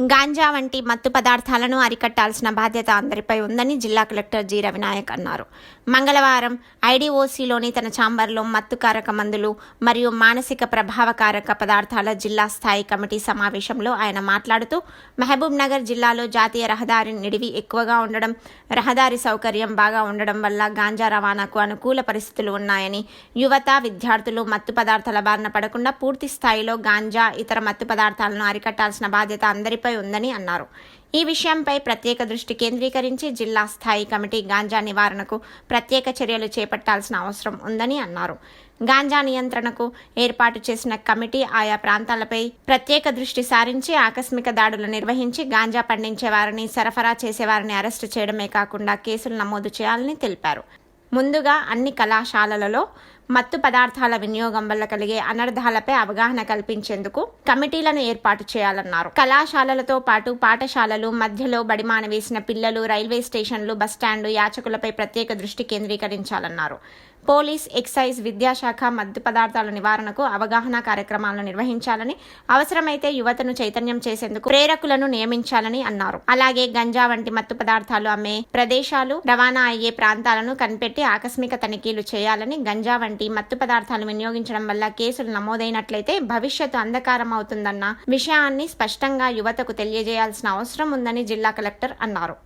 గాంజా వంటి మత్తు పదార్థాలను అరికట్టాల్సిన బాధ్యత అందరిపై ఉందని జిల్లా కలెక్టర్ జి రవినాయక్ అన్నారు. మంగళవారం ఐడీఓసీలోని తన ఛాంబర్లో మత్తు కారక మందులు మరియు మానసిక ప్రభావకారక పదార్థాల జిల్లా స్థాయి కమిటీ సమావేశంలో ఆయన మాట్లాడుతూ మహబూబ్ నగర్ జిల్లాలో జాతీయ రహదారి నిడివి ఎక్కువగా ఉండడం రహదారి సౌకర్యం బాగా ఉండడం వల్ల గాంజా రవాణాకు అనుకూల పరిస్థితులు ఉన్నాయని యువత విద్యార్థులు మత్తు పదార్థాల బారిన పడకుండా పూర్తి స్థాయిలో గాంజా ఇతర మత్తు పదార్థాలను అరికట్టాల్సిన బాధ్యత అందరిపై ఉందని అన్నారు. ఈ విషయంపై ప్రత్యేక దృష్టి కేంద్రీకరించి జిల్లా స్థాయి కమిటీ గాంజా నివారణకు ప్రత్యేక చర్యలు చేపట్టాల్సిన అవసరం ఉందని అన్నారు. గాంజా నియంత్రణకు ఏర్పాటు చేసిన కమిటీ ఆయా ప్రాంతాలపై ప్రత్యేక దృష్టి సారించి ఆకస్మిక దాడులు నిర్వహించి గాంజా పండించే వారిని సరఫరా చేసేవారిని అరెస్టు చేయడమే కాకుండా కేసులు నమోదు చేయాలని తెలిపారు. ముందుగా అన్ని కళాశాలలలో మత్తు పదార్థాల వినియోగం వల్ల కలిగే అనర్థాలపై అవగాహన కల్పించేందుకు కమిటీలను ఏర్పాటు చేయాలన్నారు. కళాశాలలతో పాటు పాఠశాలలు మధ్యలో బడిమాన వేసిన పిల్లలు రైల్వే స్టేషన్లు బస్టాండ్లు యాచకులపై ప్రత్యేక దృష్టి కేంద్రీకరించాలన్నారు. పోలీస్ ఎక్సైజ్ విద్యాశాఖ మద్దు పదార్థాల నివారణకు అవగాహన కార్యక్రమాలను నిర్వహించాలని అవసరమైతే యువతను చైతన్యం చేసేందుకు ప్రేరకులను నియమించాలని అన్నారు. అలాగే గంజా వంటి మత్తు పదార్థాలు అమ్మే ప్రదేశాలు రవాణా అయ్యే ప్రాంతాలను కనిపెట్టి ఆకస్మిక తనిఖీలు చేయాలని గంజా వంటి వంటి మత్తు పదార్థాలు వినియోగించడం వల్ల కేసులు నమోదైనట్లయితే భవిష్యత్తు అంధకారం అవుతుందన్న విషయాన్ని స్పష్టంగా యువతకు తెలియజేయాల్సిన అవసరం ఉందని జిల్లా కలెక్టర్ అన్నారు.